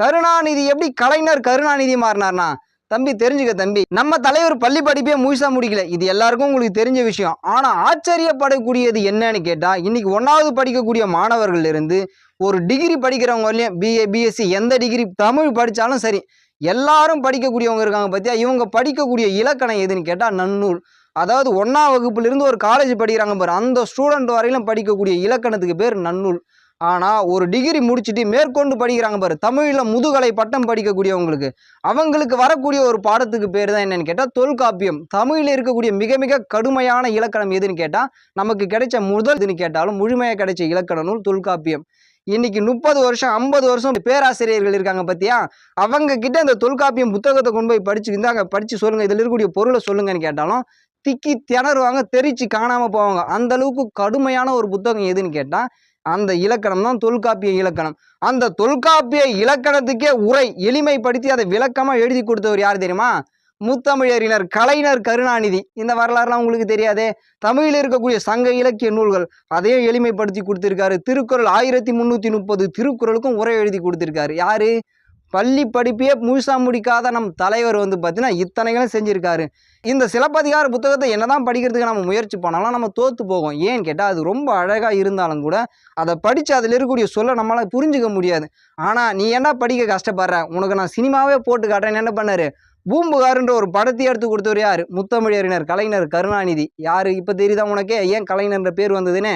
கருணாநிதி எப்படி கலைஞர் கருணாநிதி மாறினார்னா? தம்பி தெரிஞ்சுக்க தம்பி. நம்ம தலைவர் பள்ளி படிப்பே முழுசா முடிக்கல. இது எல்லாருக்கும் உங்களுக்கு தெரிஞ்ச விஷயம். ஆனா ஆச்சரியப்படக்கூடியது என்னன்னு கேட்டா இன்னைக்கு ஒன்னாவது படிக்கக்கூடிய மாணவர்கள் இருந்து ஒரு டிகிரி படிக்கிறவங்க வரலையும் பிஏ பிஎஸ்சி எந்த டிகிரி தமிழ் படித்தாலும் சரி எல்லாரும் படிக்கக்கூடியவங்க இருக்காங்க பார்த்தியா இவங்க படிக்கக்கூடிய இலக்கணம் எதுன்னு கேட்டால் நன்னூல். அதாவது ஒன்றாம் வகுப்புலேருந்து ஒரு காலேஜ் படிக்கிறாங்க பாரு அந்த ஸ்டூடெண்ட் வரையிலும் படிக்கக்கூடிய இலக்கணத்துக்கு பேர் நன்னூல். ஆனால் ஒரு டிகிரி முடிச்சுட்டு மேற்கொண்டு படிக்கிறாங்க பாரு. தமிழில் முதுகலை பட்டம் படிக்கக்கூடியவங்களுக்கு. அவங்களுக்கு வரக்கூடிய ஒரு பாடத்துக்கு பேர் தான் என்னென்னு கேட்டால் தொல்காப்பியம். தமிழில் இருக்கக்கூடிய மிக மிக கடுமையான இலக்கணம் எதுன்னு கேட்டால் நமக்கு கிடைச்ச முதல் இதுன்னு கேட்டாலும் முழுமையாக கிடைச்ச இலக்கண நூல் தொல்காப்பியம். இன்னைக்கு முப்பது வருஷம் ஐம்பது வருஷம் பேராசிரியர்கள் இருக்காங்க பார்த்தியா அவங்க கிட்ட இந்த தொல்காப்பியம் புத்தகத்தை கொண்டு போய் படிச்சு அங்கே படிச்சு சொல்லுங்க இதில் இருக்கக்கூடிய பொருளை சொல்லுங்கன்னு கேட்டாலும் திக்கி திணறுவாங்க தெரிச்சு காணாமல் போவாங்க. அந்த அளவுக்கு கடுமையான ஒரு புத்தகம் எதுன்னு கேட்டால் அந்த இலக்கணம் தான் தொல்காப்பிய இலக்கணம். அந்த தொல்காப்பிய இலக்கணத்துக்கே உரை எளிமைப்படுத்தி அதை விளக்கமாக எழுதி கொடுத்தவர் யார் தெரியுமா? முத்தமிழறிஞர் கலைஞர் கருணாநிதி. இந்த வரலாறுலாம் உங்களுக்கு தெரியாதே? தமிழில் இருக்கக்கூடிய சங்க இலக்கிய நூல்கள் அதையும் எளிமைப்படுத்தி கொடுத்துருக்காரு. திருக்குறள் ஆயிரத்தி முந்நூற்றி முப்பது திருக்குறளுக்கும் உரை எழுதி கொடுத்துருக்காரு. யாரு? பள்ளி படிப்பையே முழுசாக முடிக்காத நம் தலைவர் வந்து பார்த்தீங்கன்னா இத்தனைகளும் செஞ்சுருக்காரு. இந்த சிலப்பதிகார புத்தகத்தை என்ன தான் படிக்கிறதுக்கு நம்ம முயற்சி பண்ணாலும் நம்ம தோற்று போகும். ஏன்னு கேட்டால் அது ரொம்ப அழகாக இருந்தாலும் கூட அதை படித்து அதில் இருக்கக்கூடிய சொல்ல நம்மளால் புரிஞ்சுக்க முடியாது. ஆனால் நீ என்ன படிக்க கஷ்டப்படுற? உனக்கு நான் சினிமாவே போட்டு காட்டுறேன்னு என்ன பண்ணார்? பூம்புகாருன்ற ஒரு படத்தை எடுத்து கொடுத்தவர் யார்? முத்தமிழறிஞர் கலைஞர் கருணாநிதி. யார்? இப்போ தெரியுதா உனக்கே? ஏன் கலைஞர்ன்ற பேர் வந்ததுன்னு?